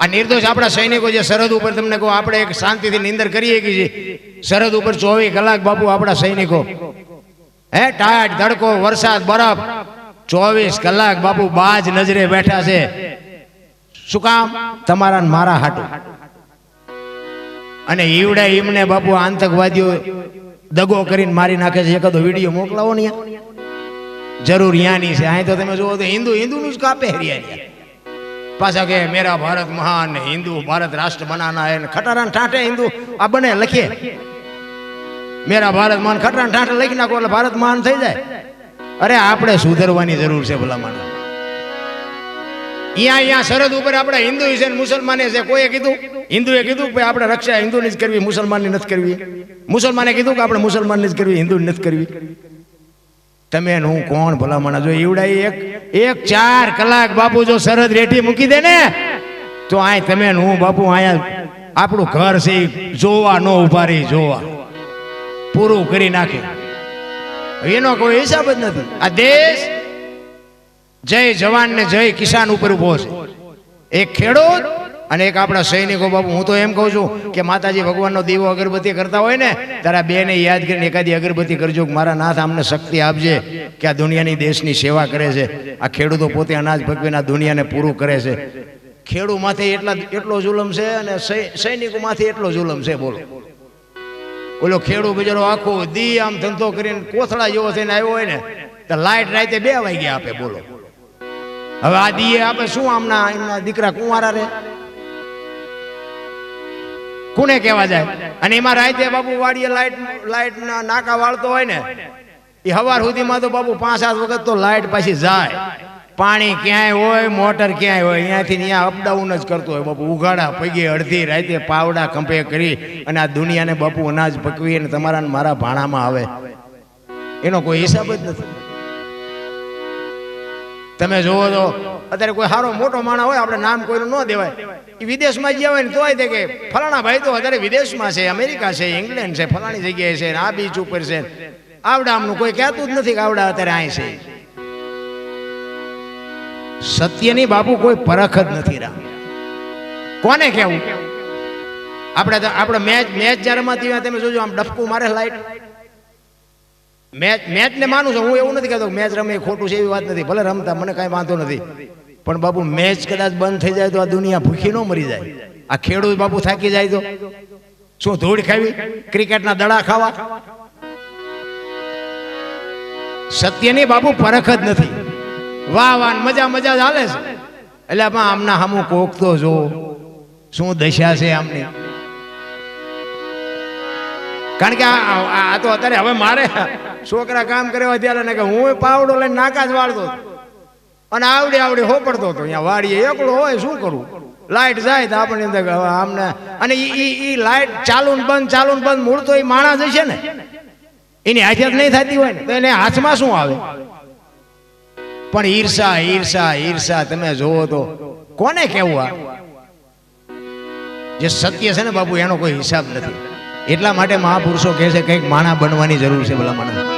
આ નિર્દોષ આપણા સૈનિકો જે સરહદ ઉપર તમને કહો, આપણે એક શાંતિથી નિંદર કરીએ કે સરહદ ઉપર ચોવીસ કલાક બાપુ આપણા સૈનિકો. હે ટાટ તડકો વરસાદ, બરફ. ચોવીસ કલાક બાપુ બાજ નજરે બેઠા છે. શું કામ? તમારા મારા હાટું. અને ઈવડે ઈમને બાપુ આતંકવાદીઓ દગો કરીને મારી નાખે છે. એકાદો વીડિયો મોકલાવો ને જરૂર યાની છે. અહીં તો તમે જુઓ તો હિન્દુ, હિન્દુનું જ કાપે હરિયાળી. પાછા કે મેરા ભારત મહાન હિન્દુ, ભારત રાષ્ટ્ર બનાના હે ખટારા ઠાઠે હિન્દુ, આ બને લખીએ મેરા ભારત મહાન ખટારા ઠાઠે લખી નાખો એટલે ભારત મહાન થઈ જાય. અરે આપણે સુધરવાની જરૂર છે ભલામણ. અહીંયા અહીંયા સરહદ ઉપર આપણે હિન્દુ છે મુસલમાને છે. કોઈએ કીધું? હિન્દુએ કીધું કે આપણે રક્ષા હિન્દુની જ કરવી, મુસલમાનની નથી કરવી. મુસલમાને કીધું કે આપણે મુસલમાનની જ કરવી, હિન્દુની નથી કરવી. તમે હું કોણ ભલામણ? જો ઈવડા એક એક ચાર કલાક બાપુ જો સરહદ રેઠી મૂકી દે ને, તો આ તમે હું બાપુ અહીંયા આપણું ઘર છે જોવા નો ઊભા રહી, જોવા. પૂરું કરી નાખે. એનો કોઈ હિસાબ જ નથી. આ દેશ જય જવાન ને જય કિસાન ઉપર ઊભો છે. એક ખેડૂત અને એક આપણા સૈનિકો બાપુ, હું તો એમ કહું છું કે માતાજી ભગવાનનો દીવો અગરબત્તી કરતા હોય ને તારા બેને યાદ કરીને એકાદી અગરબત્તી કરજો કે મારા નાથ આમને શક્તિ આપજે કે આ દુનિયાની દેશની સેવા કરે છે. આ ખેડૂતો પોતે અનાજ ભગવીને દુનિયાને પૂરું કરે છે. ખેડૂ માથે એટલા, એટલો જુલમ છે અને સૈનિકો માથે એટલો જુલમ છે, બોલો. ઓલો ખેડૂ બિચારો આખો દી આમ ધંધો કરીને કોથળા જેવો થઈને આવ્યો હોય ને, તો લાઈટ રાતે બે વાગ્યા આપે, બોલો. હવે આ દીએ આપે શું આમના, એમના દીકરા કુંવારા રે? કોને કહેવા જાય. અને એમાં રાતે બાપુ વાડીએ લાઈટ લાઈટ નાકા વાળતો હોય ને એ હવાર સુધીમાં તો બાપુ પાંચ સાત વખત તો લાઈટ પાછી જાય. પાણી ક્યાંય હોય મોટર ક્યાંય હોય અહીંયાથી ત્યાં અપડાઉન જ કરતો હોય બાપુ ઉઘાડા પગે અડધી રાતે પાવડા કંપે કરી અને આ દુનિયાને બાપુ અનાજ પકવી અને તમારા મારા ભાણામાં આવે. એનો કોઈ હિસાબ જ નથી. તમે જોવો તો અત્યારે કોઈ સારો મોટો માણસ હોય, આપણે નામ કોઈનું ન દેવાય. એ વિદેશમાં ગયા હોય ને તોય તે કે ફલાણા ભાઈ તો અત્યારે વિદેશમાં છે, અમેરિકા છે, ઇંગ્લેન્ડ છે, ફલાણી જગ્યાએ છે આ બીચ ઉપર છે. આવડા આમનું કોઈ કહેતું જ નથી કે આવડા અત્યારે અહીં છે. સત્યની બાપુ કોઈ પરખ જ નથી રામ. કોને કેવું આપણે તો- આપણે મેચ મેચ જ્યારે રમાતી તમે જોજો, આમ ડફકું મારે લાઈટ મેચ મેચને માનું છું. હું એવું નથી કહેતો મેચ રમે ખોટું છે એવી વાત નથી. ભલે રમતા, મને કાંઈ વાંધો નથી. પણ બાપુ, મેચ કદાચ બંધ થઈ જાય તો આ દુનિયા ભૂખી ન મરી જાય. આ ખેડૂત બાપુ થાકી જાય તો? શું ધૂળ ખાવી? ક્રિકેટના દડા ખાવા? સત્યની બાપુ પરખ જ નથી. વાહ વાહ મજા મજા હાલે છે. એટલે આમાં આમના હમું કોક જો. શું દશા છે આમની? કારણ કે આ તો અત્યારે હવે મારે છોકરા કામ કરે ત્યારે ને કે હું પાવડો લઈને નાકા જ વાળતો અને આવડે આવડે હોપડતો હતો. અહીંયા વાડીએ એકલો હોય, શું કરું? લાઇટ જાય તો આપણને હવે આમને અને એ એ લાઇટ ચાલુ બંધ ચાલુ બંધ, મૂળ તો એ માણસ હશે ને. એની હાથિયાત નહીં થતી હોય ને, તો એને હાથમાં શું આવે? પણ ઈર્ષા ઈર્ષા ઈર્ષા, તમે જોવો તો કોને કેવું આ? જે સત્ય છે ને બાપુ, એનો કોઈ હિસાબ નથી. એટલા માટે મહાપુરુષો કહે છે, કંઈક માણા બનવાની જરૂર છે ભલા મને